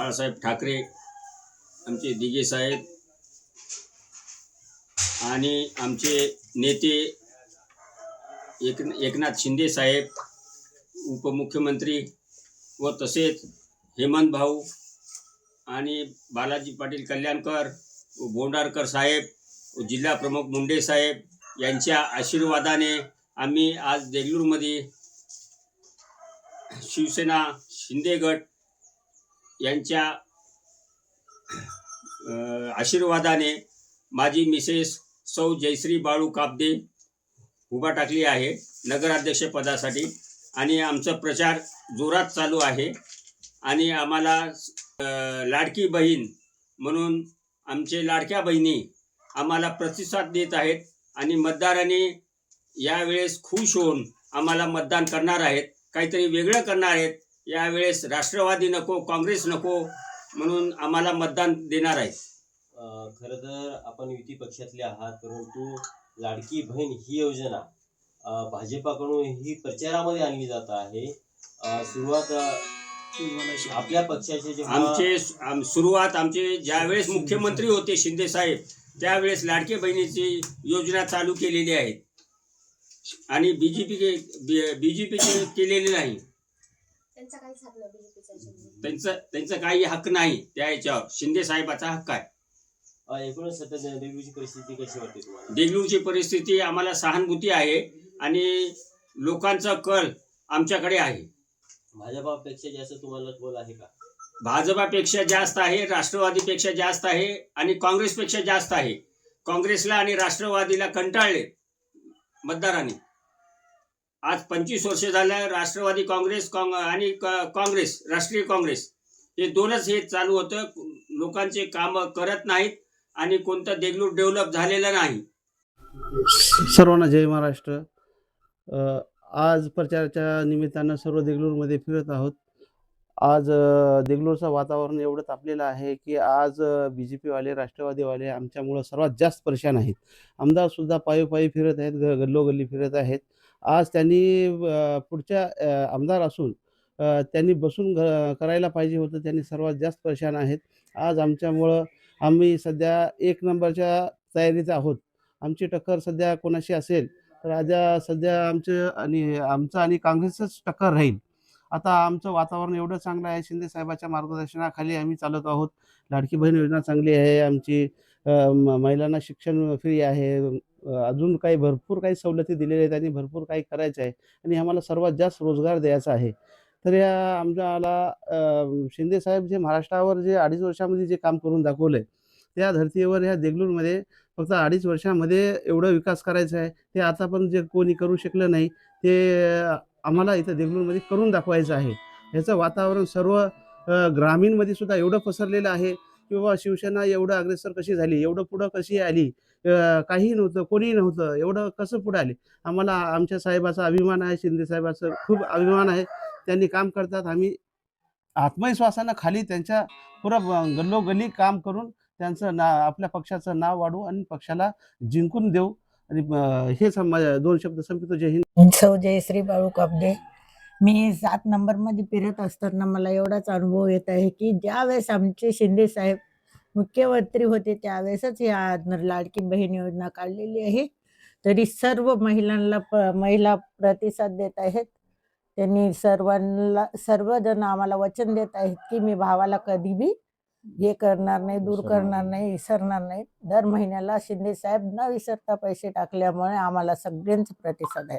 बाळासाहेब ठाकरे आमचे दिगे साहेब आणि आमचे नेते एक एकनाथ शिंदे साहेब उपमुख्यमंत्री व तसेच हेमंत भाऊ आणि बालाजी पाटील कल्याणकर व बोंडारकर साहेब व जिल्हा प्रमुख मुंडे साहेब यांच्या आशीर्वादाने आम्ही आज देगलूरमध्ये शिवसेना शिंदे गट यांच्या आशीर्वादाने माझी मिसेस सौ जयश्री बाळू कापदे उभा टाकली आहे नगराध्यक्षपदासाठी आणि आमचा प्रचार जोरात चालू आहे. आणि आम्हाला लाडकी बहीण म्हणून आमचे लाडक्या बहिणी आम्हाला प्रतिसाद देत आहेत. आणि मतदारांनी यावेळेस खुश होऊन आम्हाला मतदान करणार आहेत. काहीतरी वेगळं करणार आहेत. यावेळेस राष्ट्रवादी नको काँग्रेस नको म्हणून आम्हाला मतदान देणार आहेत. अ, खरं तर आपण युती पक्षातले आहात परंतु लाडकी बहीण ही योजना भाजपाकडून ही प्रचारामध्ये आणली जात आहे. सुरुवात आपल्या पक्षाचे आमचे आम- सुरुवात आमचे ज्यावेळेस मुख्यमंत्री होते शिंदे साहेब त्यावेळेस लाडके बहिणीची योजना चालू केलेली आहे. आणि बीजेपी बीजेपीचे केलेली नाही. त्यांचा काही झालं बीजेपीचा त्यांचं त्यांचं काही हक्क नाही त्या याच्यावर. शिंदे साहेबाचा हक्क आहे. एकूणच सध्या देवीची परिस्थिती कशी वाटते तुम्हाला? देगलूरची परिस्थिती आम्हाला सहानुभूती आहे आणि लोकांचा कल आमच्याकडे आहे. भाजपापेक्षा जास्त तुम्हाला बोल आहे का? भाजपापेक्षा जास्त आहे राष्ट्रवादीपेक्षा जास्त आहे आणि काँग्रेसपेक्षा जास्त आहे. काँग्रेसला आणि राष्ट्रवादीला कंटाळले मतदारांनी. आज पंचवीस वर्ष झालं राष्ट्रवादी काँग्रेस काँग आणि काँग्रेस राष्ट्रीय काँग्रेस. हे दोनच हे चालू होतं. लोकांचे काम करत नाहीत आणि कोणतं देगलूर डेव्हलप झालेलं नाही. सर्वांना जय महाराष्ट्र. आज प्रचाराच्या निमित्तानं सर्व देगलूरमध्ये फिरत आहोत. आज देगलूरचं वातावरण एवढं तापलेलं आहे की आज बी जे पीवाले राष्ट्रवादीवाले आमच्यामुळं सर्वात जास्त परेशान आहेत. आमदारसुद्धा पायी फिरत आहेत ग गल्लोगल्ली फिरत आहेत. आज त्यांनी पुढच्या आमदार असून त्यांनी बसून घ करायला पाहिजे होतं. त्यांनी सर्वात जास्त परेशान आहेत. आज आमच्यामुळं आम्ही सध्या एक नंबरच्या तयारीत आहोत. आमची टक्कर सध्या कोणाशी असेल तर आज सध्या आमचं आणि आमचं आणि काँग्रेसच टक्कर राहील. आता आमचं वातावरण एवढं चांगलं आहे. शिंदे साहेबाच्या मार्गदर्शनाखाली आम्ही चालत आहोत. लाडकी बहीण योजना चांगली आहे. आमची म- महिलांना शिक्षण फ्री आहे. अजून काही भरपूर काही सवलती दिलेल्या आहेत आणि भरपूर काही करायचं आहे. आणि आम्हाला सर्वात जास्त रोजगार द्यायचा आहे. तर या आमच्याला शिंदे साहेब जे महाराष्ट्रावर जे अडीच वर्षामध्ये जे काम करून दाखवलं आहे त्या धर्तीवर ह्या देगलूरमध्ये फक्त अडीच वर्षामध्ये एवढं विकास करायचा आहे. ते आता पण जे कोणी करू शकलं नाही ते आम्हाला इथं देगलूरमध्ये करून दाखवायचं आहे. ह्याचं वातावरण सर्व ग्रामीणमध्ये सुद्धा एवढं पसरलेलं आहे. किंवा शिवसेना एवढं अग्रेसर कशी झाली? एवढं पुढं कशी आली? काही नव्हतं कोणी नव्हतं. एवढं कसं पुढं आले? आम्हाला आमच्या साहेबाचा अभिमान आहे शिंदे साहेबाचं खूप अभिमान आहे. त्यांनी काम करतात आम्ही आत्मविश्वासानं खाली त्यांच्या पुरं गल्लोगल्ली काम करून त्यांचं ना आपल्या पक्षाचं नाव वाढवू आणि पक्षाला जिंकून देऊ. आणि हे दोन शब्द संपितो जय हिंद. सौ जयश्री बाळू कापडे. मी सात नंबरमध्ये फिरत असताना मला एवढाच अनुभव येत आहे की ज्यावेळेस आमचे शिंदे साहेब मुख्यमंत्री होते त्यावेळेसच या लाडकी बहीण योजना काढलेली आहे. तरी सर्व महिलांना प महिला प्रतिसाद देत आहेत. त्यांनी सर्वांना सर्वजण आम्हाला वचन देत आहेत की मी भावाला कधी बी हे करणार नाही दूर करणार नाही विसरणार नाही. दर महिन्याला शिंदे साहेब न विसरता पैसे टाकल्यामुळे आम्हाला सगळ्यांचा प्रतिसाद आहे.